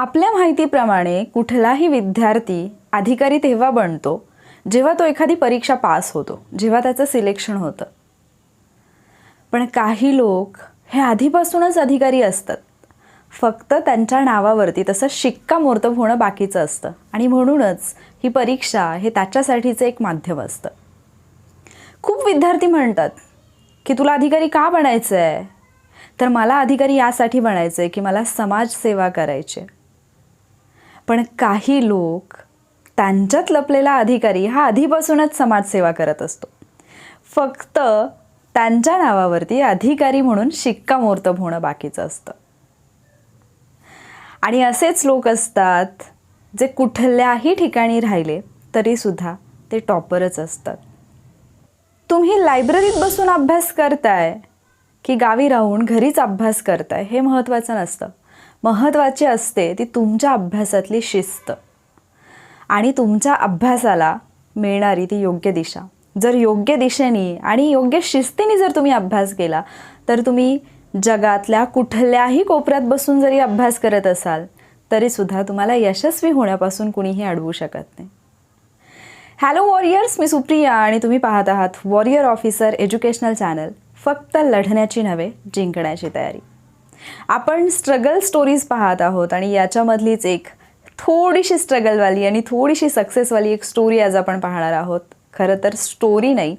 आपल्या माहितीप्रमाणे कुठलाही विद्यार्थी अधिकारी तेव्हा बनतो जेव्हा तो एखादी परीक्षा पास होतो जेव्हा त्याचं सिलेक्शन होतं. पण काही लोक हे आधीपासूनच अधिकारी असतात. फक्त त्यांच्या नावावरती तसं शिक्कामोर्तब होणं बाकीचं असतं आणि म्हणूनच ही परीक्षा हे त्याच्यासाठीचं एक माध्यम असतं. खूप विद्यार्थी म्हणतात की तुला अधिकारी का बनायचं आहे तर मला अधिकारी यासाठी बनायचं आहे की मला समाजसेवा करायची आहे. पण काही लोक त्यांच्यात लपलेला अधिकारी हा आधीपासूनच समाजसेवा करत असतो. फक्त त्यांच्या नावावरती अधिकारी म्हणून शिक्कामोर्तब होणं बाकीचं असतं. आणि असेच लोक असतात जे कुठल्याही ठिकाणी राहिले तरीसुद्धा ते टॉपरच असतात. तुम्ही लायब्ररीत बसून अभ्यास करताय की गावी राहून घरीच अभ्यास करताय हे महत्त्वाचं नसतं. महत्त्वाची असते ती तुमच्या अभ्यासातली शिस्त. आणि तुमच्या अभ्यासाला मिळणारी ती योग्य दिशा. जर योग्य दिशेने आणि योग्य शिस्तीने जर तुम्ही अभ्यास केला तर तुम्ही जगातल्या कुठल्याही कोपऱ्यात बसून जरी अभ्यास करत असाल तरीसुद्धा तुम्हाला यशस्वी होण्यापासून कुणीही अडवू शकत नाही. हॅलो वॉरियर्स मी सुप्रिया आणि तुम्ही पाहत आहात वॉरियर ऑफिसर एज्युकेशनल चॅनल फक्त लढण्याची नव्हे जिंकण्याची तयारी. आपण स्ट्रगल स्टोरीज पाहत आहोत आणि याच्यामधलीच एक थोडीशी स्ट्रगलवाली आणि थोडीशी सक्सेसवाली एक स्टोरी आज आपण पाहणार आहोत. खरं तर स्टोरी नाही.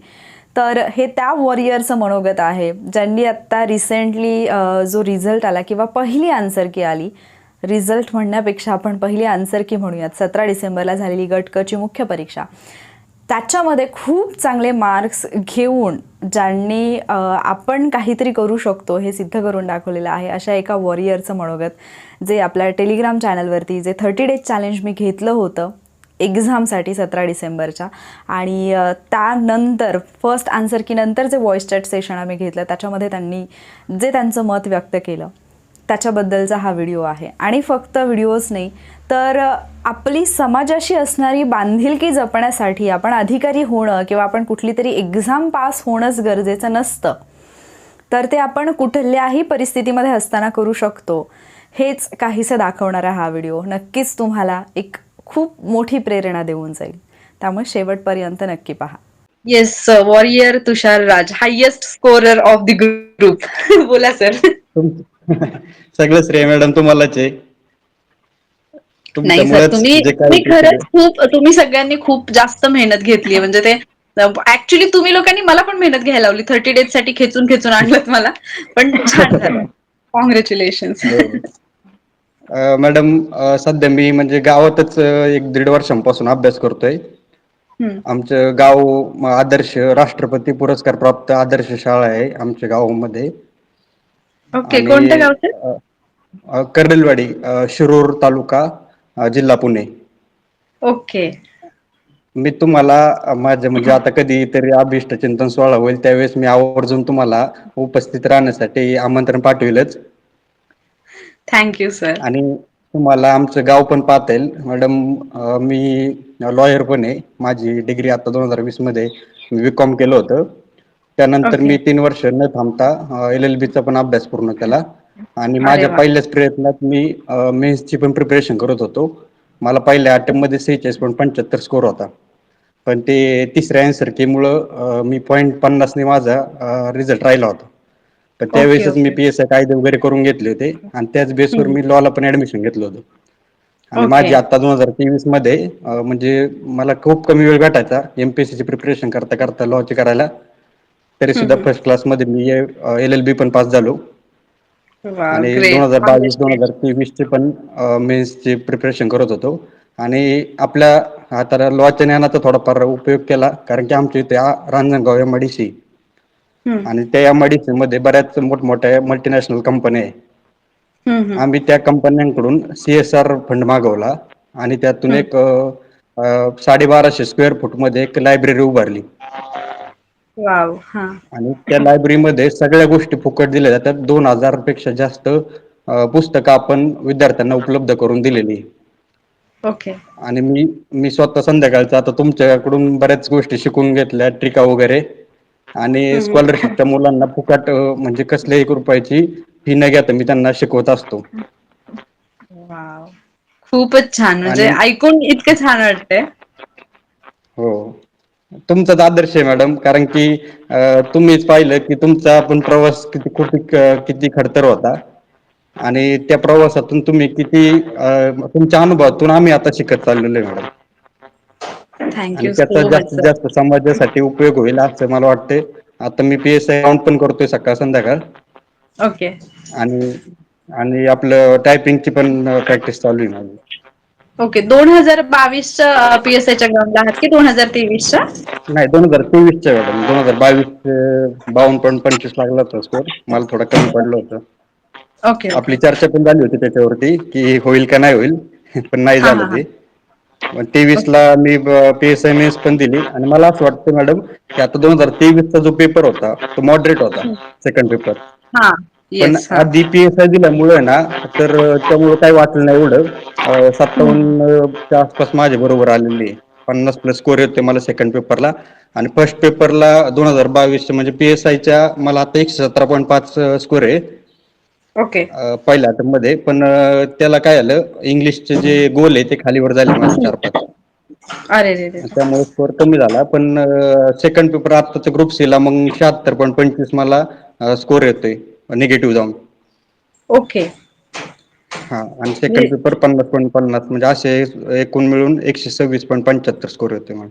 तर हे त्या वॉरियरचं मनोगत आहे ज्यांनी आत्ता रिसेंटली जो रिझल्ट आला किंवा पहिली आन्सर की आली रिझल्ट म्हणण्यापेक्षा आपण पहिली आन्सर की म्हणूयात. सतरा डिसेंबरला झालेली गटकची मुख्य परीक्षा. त्याच्यामध्ये खूप चांगले मार्क्स घेऊन ज्यांनी आपण काहीतरी करू शकतो हे सिद्ध करून दाखवलेलं आहे अशा एका वॉरियरचं मनोगत जे आपल्या टेलिग्राम चॅनलवरती जे थर्टी डेज चॅलेंज मी घेतलं होतं एक्झामसाठी सतरा डिसेंबरच्या. आणि त्यानंतर फर्स्ट आन्सर की नंतर जे व्हॉइस चॅट सेशन आम्ही घेतलं त्याच्यामध्ये त्यांनी जे त्यांचं मत व्यक्त केलं त्याच्याबद्दलचा हा व्हिडिओ आहे. आणि फक्त व्हिडिओच नाही तर आपली समाजाशी असणारी बांधिलकी जपण्यासाठी आपण अधिकारी होणं किंवा आपण कुठली तरी एक्झाम पास होणंच गरजेचं नसतं. तर ते आपण कुठल्याही परिस्थितीमध्ये असताना करू शकतो. हेच काहीसं दाखवणारा हा व्हिडिओ. नक्कीच तुम्हाला एक खूप मोठी प्रेरणा देऊन जाईल. त्यामुळे शेवटपर्यंत नक्की पहा. Yes warrior Tushar Raj highest scorer of the group बोला सर सगळं श्रेय मॅडम तुम्हालाच आहे. नाही सर तुम्ही तुम्ही खरंच खूप तुम्ही सगळ्यांनी खूप जास्त मेहनत घेतली म्हणजे ते ऍक्च्युली तुम्ही लोकांनी मला पण मेहनत घ्यायला लावली. थर्टी डेजसाठी खेचून खेचून आणलं मला. पण छान झालं. कॉंग्रॅच्युलेशन मॅडम सध्या मी म्हणजे गावातच एक दीड वर्षांपासून अभ्यास करतोय. आमचं गाव आदर्श राष्ट्रपती पुरस्कार प्राप्त आदर्श शाळा आहे आमच्या गावामध्ये. ओके आणि, कोणत्या गावचे अं, अं, कर्डलवाडी शिरूर तालुका. अं, जिल्हा पुणे. ओके. मी तुम्हाला अं, माझं म्हणजे आता कधी तरी अभिष्ट चिंतन सोहळा होईल त्यावेळेस मी आवर्जून तुम्हाला उपस्थित राहण्यासाठी आमंत्रण पाठविलच. थँक्यू सर आणि तुम्हाला आमचं गाव पण पाहता येईल. मॅडम अं, मी लॉयर पण आहे. माझी डिग्री आता दोन हजार वीसमध्ये बी कॉम केलं होतं. त्यानंतर. मी तीन वर्ष न थांबता एल एल चा पण अभ्यास पूर्ण केला. आणि माझ्या वा. पहिल्याच प्रयत्नात मी मेन्सची पण प्रिपरेशन करत होतो. मला पहिल्या अटेम्प्टमध्ये सेहेचाळीस पॉईंट पंच्याहत्तर स्कोर होता. पण ते तिसऱ्या अँसर केमुळं मी पॉईंट पन्नासने माझा रिझल्ट राहिला होता. पण त्यावेळेसच मी. पी एस आय कायदे वगैरे करून घेतले होते आणि त्याच बेसवर मी लॉला पण ऍडमिशन घेतलं होतं. आणि. माझी आता दोन हजार तेवीसमध्ये म्हणजे मला खूप कमी वेळ भेटायचा एमपीएससी ची प्रिपरेशन करता करता लॉची करायला. तरी सुद्धा फर्स्ट क्लासमध्ये मी एल एल बी पण पास झालो. आणि दोन हजार बावीस दोन हजार तेवीस चे पण मेन्स चे प्रिपरेशन करत होतो. आणि आपल्या आता लॉच्या ज्ञानाचा थोडाफार उपयोग केला कारण की आमच्या इथे रांजणगाव एम आणि त्या एममध्ये बऱ्याच मोठमोठ्या मल्टीनॅशनल कंपन्या आहे. आम्ही त्या कंपन्यांकडून सीएसआर फंड मागवला आणि त्यातून एक साडेबाराशे स्क्वेअर फूटमध्ये एक लायब्ररी उभारली. वाव हा. आणि त्या लायब्ररीमध्ये सगळ्या गोष्टी फुकट दिल्या जातात. दोन हजारपेक्षा जास्त अ, पुस्तकं आपण विद्यार्थ्यांना उपलब्ध करून दिलेली. आहे. ओके. आणि मी मी स्वतः संध्याकाळचं आता तुमच्याकडून बऱ्याच गोष्टी शिकून घेतल्या ट्रिका वगैरे. आणि स्कॉलरशिपच्या मुलांना फुकट अ, म्हणजे कसल्याही एक रुपयाची फी न घेता मी त्यांना शिकवत असतो. वाव. खूपच छान. म्हणजे आणि- ऐकून इतकं छान वाटतंय. हो. तुमचाच आदर्श आहे मॅडम कारण की अ, तुम्हीच पाहिलं की तुमचा पण प्रवास किती खूप किती खडतर होता. आणि त्या प्रवासातून तुम्ही किती अ, तुमच्या अनुभवातून आम्ही आता शिकत चाललेलो आहे मॅडम आणि थँक्यू त्याचा सो मच जास्तीत सर जास्त समाजासाठी उपयोग होईल असं मला वाटतंय. आता मी पी एस आय राऊंड पण करतोय सकाळ संध्याकाळ. ओके आणि आणि आपलं टायपिंगची पण प्रॅक्टिस चालू आहे माझी ओके दोन हजार बावीसच्या पी एस आयच्या ग्राउंडला आहात की दोन हजार तेवीसच्या? नाही दोन हजार तेवीसच्या मॅडम दोन हजार बावीस बावन्न पॉईंट पंचवीस लागला होता स्कोर मला थोडा कमी पडलं होतं. ओके आपली चर्चा पण झाली होती त्याच्यावरती की होईल का नाही होईल. पण नाही हा, झालं हा, ते. तेवीस ला मी पी एस एम एस पण दिली. आणि मला असं वाटतं मॅडम की आता दोन हजार तेवीसचा जो पेपर होता तो मॉडरेट होता सेकंड पेपर हा. पण आधी पी एस आय दिल्यामुळे ना तर त्यामुळे काही वाटलं नाही एवढं. अं, सत्तावन्नच्या आसपास माझे बरोबर आलेली. पन्नास प्लस स्कोर येते मला सेकंड पेपरला आणि फर्स्ट पेपरला दोन हजार बावीस म्हणजे पी एस आयच्या मला आता एकशे सतरा पॉईंट पाच स्कोर आहे. ओके पहिल्या attempt मध्ये पण अं, त्याला काय झालं इंग्लिशचे जे गोल आहे ते खालीवर झाले माझे चार पाच. अरे रे रे त्यामुळे स्कोर कमी झाला. पण सेकंड पेपर आत्ताच्या ग्रुप सी ला मग शहात्तर पॉईंट पंचवीस मला स्कोर येतोय. निगेटिव्ह जाऊन. ओके हा आणि सेकंड पेपर पन्नास पॉईंट पन्नास म्हणजे असे एकूण मिळून एकशे सव्वीस पॉईंट पंच्याहत्तर स्कोर येतोय मला.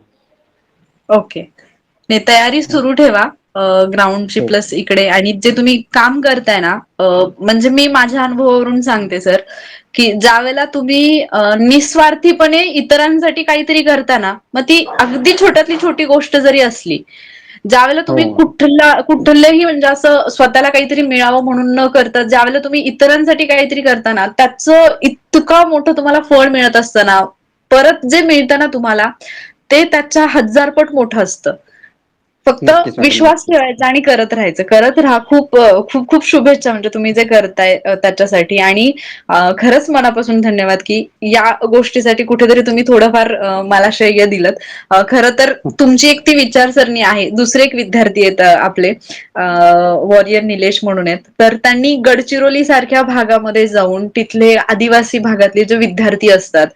ओके नाही तयारी सुरू ठेवा ग्राउंडची हो. प्लस इकडे. आणि जे तुम्ही काम करताय ना अ, म्हणजे मी माझ्या अनुभवावरून सांगते सर की ज्या वेळेला तुम्ही अ, निस्वार्थीपणे इतरांसाठी काहीतरी करता ना मग ती अगदी छोट्यातली छोटी गोष्ट जरी असली ज्यावेळेला तुम्ही हो. कुठला कुठलंही म्हणजे असं स्वतःला काहीतरी मिळावं म्हणून न करता ज्यावेळेला तुम्ही इतरांसाठी काहीतरी करता ना त्याचं इतकं मोठं तुम्हाला फळ मिळत असतं ना परत जे मिळतं ना तुम्हाला ते त्याच्या हजारपट मोठं असतं फक्त विश्वास. ठेवायचा आणि करत राहायचं. करत राहा खूप खूप खूप शुभेच्छा म्हणजे तुम्ही जे करताय त्याच्यासाठी. आणि खरंच मनापासून धन्यवाद की या गोष्टीसाठी कुठेतरी तुम्ही थोडंफार मला श्रेय दिलं खरं तर तुमची एक ती विचारसरणी आहे. दुसरे एक विद्यार्थी आहेत आपले वॉरियर निलेश म्हणून आहेत. तर त्यांनी गडचिरोली सारख्या भागामध्ये जाऊन तिथले आदिवासी भागातले जे विद्यार्थी असतात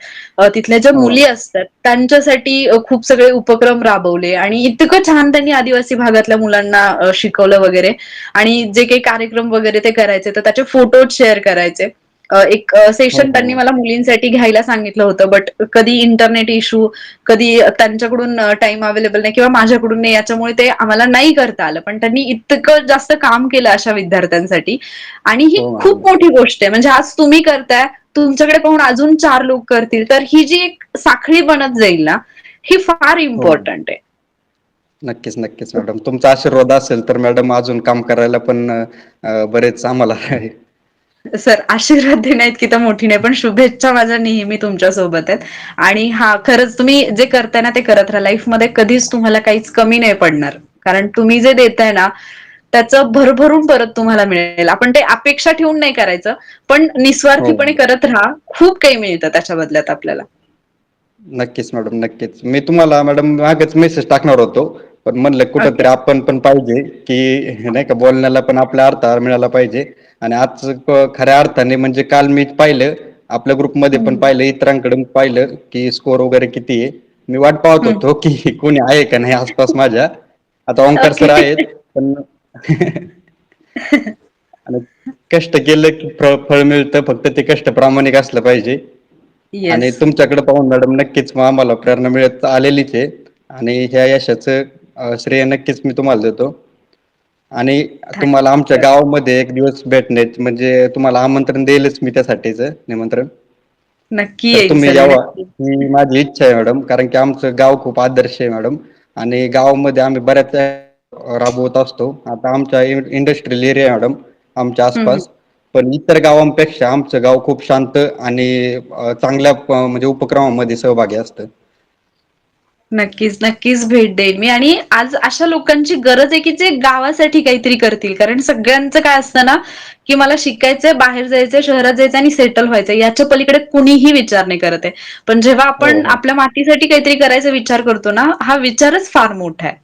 तिथल्या ज्या हो. मुली असतात त्यांच्यासाठी खूप सगळे उपक्रम राबवले. आणि इतकं छान त्यांनी आदिवासी भागातल्या मुलांना शिकवलं वगैरे. आणि जे काही कार्यक्रम वगैरे ते करायचे तर त्याचे फोटो शेअर करायचे. एक सेशन हो. त्यांनी मला मुलींसाठी घ्यायला सांगितलं होतं बट कधी इंटरनेट इश्यू कधी त्यांच्याकडून टाइम अवेलेबल नाही किंवा माझ्याकडून नाही याच्यामुळे ते आम्हाला नाही करता आलं. पण त्यांनी इतकं जास्त काम केलं अशा विद्यार्थ्यांसाठी. आणि ही हो. खूप मोठी गोष्ट आहे. म्हणजे आज तुम्ही करताय तुमच्याकडे पाहून अजून चार लोक करतील तर ही जी एक साखळी बनत जाईल ना ही फार इम्पॉर्टंट आहे. नक्कीच नक्कीच मॅडम. तुमचा आशीर्वाद असेल तर मॅडम अजून काम करायला पण अं, बरेच आम्हाला आहे. सर आशीर्वाद देण्यात की तर मोठी नाही पण शुभेच्छा माझ्या नेहमी तुमच्यासोबत आहेत. आणि हा खरंच तुम्ही जे करताय ना ते करत राहा. लाईफमध्ये कधीच तुम्हाला काहीच कमी नाही पडणार. कारण तुम्ही जे देताय ना त्याचं भरभरून परत तुम्हाला मिळेल. आपण ते अपेक्षा ठेवून नाही करायचं पण निस्वार्थीपणे हो. करत राहा. खूप काही मिळतं त्याच्या बदल्यात आपल्याला. नक्कीच मॅडम नक्कीच. मी तुम्हाला मॅडम मागच मेसेज टाकणार होतो. पण म्हणलं कुठंतरी. आपण पण पाहिजे की नाही का बोलण्याला पण आपल्या अर्थ मिळाला पाहिजे आणि आज खऱ्या अर्थाने म्हणजे काल मी पाहिलं आपल्या ग्रुपमध्ये पण. पाहिलं इतरांकडे पाहिलं की स्कोर वगैरे किती आहे मी वाट पाहत. होतो की कोणी आहे का नाही आसपास माझ्या आता ओंकार सर. आहेत पण आणि कष्ट केलं की फळ फळ मिळतं फक्त ते कष्ट प्रामाणिक असलं पाहिजे आणि तुमच्याकडे पाहून मॅडम नक्कीच मग आम्हाला प्रेरणा मिळत आलेलीच आहे आणि ह्या यशाचं श्रेय नक्कीच मी तुम्हाला देतो. आणि तुम्हाला आमच्या गावामध्ये एक दिवस भेटण्यात म्हणजे तुम्हाला आमंत्रण देईलच मी त्यासाठीच निमंत्रण. नक्की तुम्ही यावा. ही माझी इच्छा आहे मॅडम कारण की आमचं गाव खूप आदर्श आहे मॅडम. आणि गावामध्ये आम्ही बऱ्याच राबवत असतो. आता आमच्या इंडस्ट्रियल एरिया आहे मॅडम आमच्या. आसपास. पण इतर गावांपेक्षा आमचं गाव खूप शांत आणि चांगल्या म्हणजे उपक्रमामध्ये सहभागी असतं. नक्कीच नक्कीच भेट देईल मी. आणि आज अशा लोकांची गरज आहे की जे गावासाठी काहीतरी करतील. कारण सगळ्यांचं काय असतं ना की मला शिकायचंय बाहेर जायचंय शहरात जायचंय आणि सेटल व्हायचंय. याच्या पलीकडे कुणीही विचार नाही करत आहे. पण जेव्हा आपण हो. आपल्या मातीसाठी काहीतरी करायचा विचार करतो ना हा विचारच फार मोठा आहे.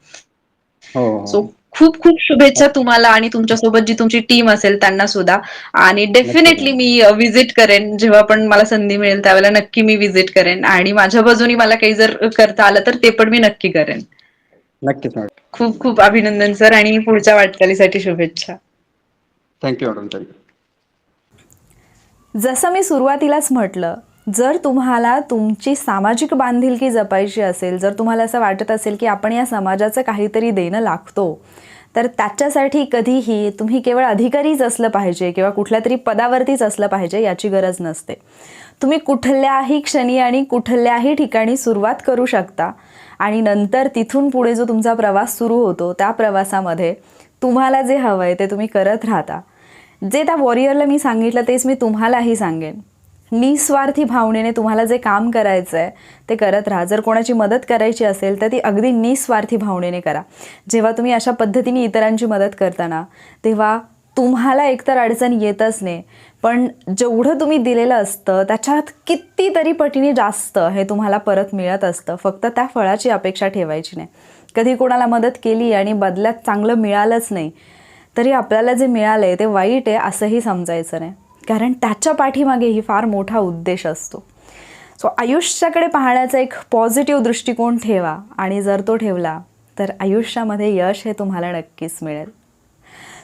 हो हो. सो खूप खूप शुभेच्छा तुम्हाला आणि तुमच्यासोबत जी तुमची टीम असेल त्यांना सुद्धा. आणि डेफिनेटली मी विजिट करेन. जेव्हा पण मला संधी मिळेल त्यावेळेला नक्की मी विजिट करेन. आणि माझ्या बाजूनी मला काही जर करता आलं तर ते पण मी नक्की करेन. नक्कीच मॅडम. खूप खूप अभिनंदन सर आणि पुढच्या वाटचालीसाठी शुभेच्छा. Thank you madam. थँक्यू जसं मी सुरुवातीलाच म्हटलं जर तुम्हाला तुमची सामाजिक बांधिलकी जपायची असेल जर तुम्हाला असं वाटत असेल की आपण या समाजाचं काहीतरी देणं लागतो तर त्याच्यासाठी कधीही तुम्ही केवळ अधिकारीच असलं पाहिजे किंवा कुठल्या तरी पदावरतीच असलं पाहिजे याची गरज नसते. तुम्ही कुठल्याही क्षणी आणि कुठल्याही ठिकाणी सुरुवात करू शकता आणि नंतर तिथून पुढे जो तुमचा प्रवास सुरू होतो त्या प्रवासामध्ये तुम्हाला जे हवं आहे ते तुम्ही करत राहता. जे त्या वॉरियरला मी सांगितलं तेच मी तुम्हालाही सांगेन. निस्वार्थी भावनेने तुम्हाला जे काम करायचं आहे ते करत राहा. जर कोणाची मदत करायची असेल तर ती अगदी निस्वार्थी भावनेने करा. जेव्हा तुम्ही अशा पद्धतीने इतरांची मदत करताना तेव्हा तुम्हाला एकतर अडचण येतच नाही. पण जेवढं तुम्ही दिलेलं असतं त्याच्यात कितीतरी पटीने जास्त हे तुम्हाला परत मिळत असतं. फक्त त्या फळाची अपेक्षा ठेवायची नाही. कधी कोणाला मदत केली आणि बदल्यात चांगलं मिळालंच नाही तरी आपल्याला जे मिळालं आहे ते वाईट आहे असंही समजायचं नाही. कारण त्याच्या पाठीमागेही फार मोठा उद्देश असतो. सो आयुष्याकडे पाहण्याचा एक पॉझिटिव्ह दृष्टिकोन ठेवा आणि जर तो ठेवला तर आयुष्यामध्ये यश हे तुम्हाला नक्कीच मिळेल.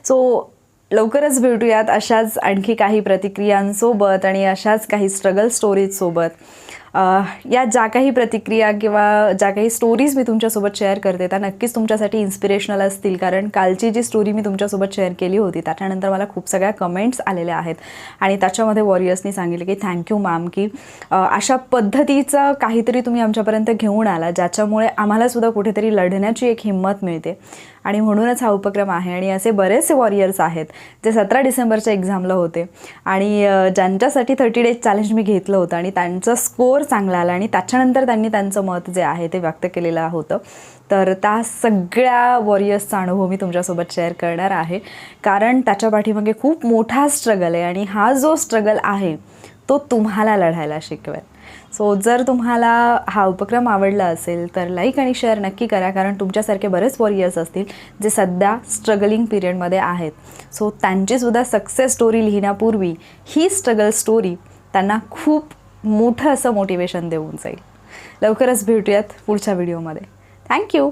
सो लवकरच भेटूयात अशाच आणखी काही प्रतिक्रियांसोबत आणि अशाच काही स्ट्रगल स्टोरीजसोबत या ज्या काही प्रतिक्रिया किंवा ज्या काही स्टोरीज मी तुमच्यासोबत शेअर करते त्या नक्कीच तुमच्यासाठी इन्स्पिरेशनल असतील. कारण कालची जी स्टोरी मी तुमच्यासोबत शेअर केली होती त्याच्यानंतर मला खूप सगळ्या कमेंट्स आलेल्या आहेत. आणि त्याच्यामध्ये वॉरियर्सनी सांगितलं की थँक्यू मॅम की अशा पद्धतीचं काहीतरी तुम्ही आमच्यापर्यंत घेऊन आला ज्याच्यामुळे आम्हालासुद्धा कुठेतरी लढण्याची एक हिंमत मिळते. आणि म्हणूनच हा उपक्रम आहे. आणि असे बरेचसे वॉरियर्स आहेत जे सतरा डिसेंबरच्या एक्झामला होते. आणि ज्यांच्यासाठी थर्टी डेज चॅलेंज मी घेतलं होतं. आणि त्यांचा स्कोअर चांगला आला आणि त्याच्यानंतर त्यांनी त्यांचं मत जे आहे ते व्यक्त केलेलं होतं. तर त्या सगळ्या वॉरियर्सचा अनुभव मी तुमच्यासोबत शेअर करणार आहे. कारण त्याच्या पाठीमागे खूप मोठा स्ट्रगल आहे आणि हा जो स्ट्रगल आहे तो तुम्हाला लढायला शिकवेल. सो जर तुम्हाला हा उपक्रम आवडला असेल तर लाईक आणि शेअर नक्की करा. कारण तुमच्यासारखे बरेच वॉरियर्स असतील जे सध्या स्ट्रगलिंग पिरियडमध्ये आहेत. सो त्यांचीसुद्धा सक्सेस स्टोरी लिहिण्यापूर्वी ही स्ट्रगल स्टोरी त्यांना खूप मोठं असं मोटिवेशन देऊन जाईल. लवकरच भेटूयात पुढच्या व्हिडिओमध्ये थँक्यू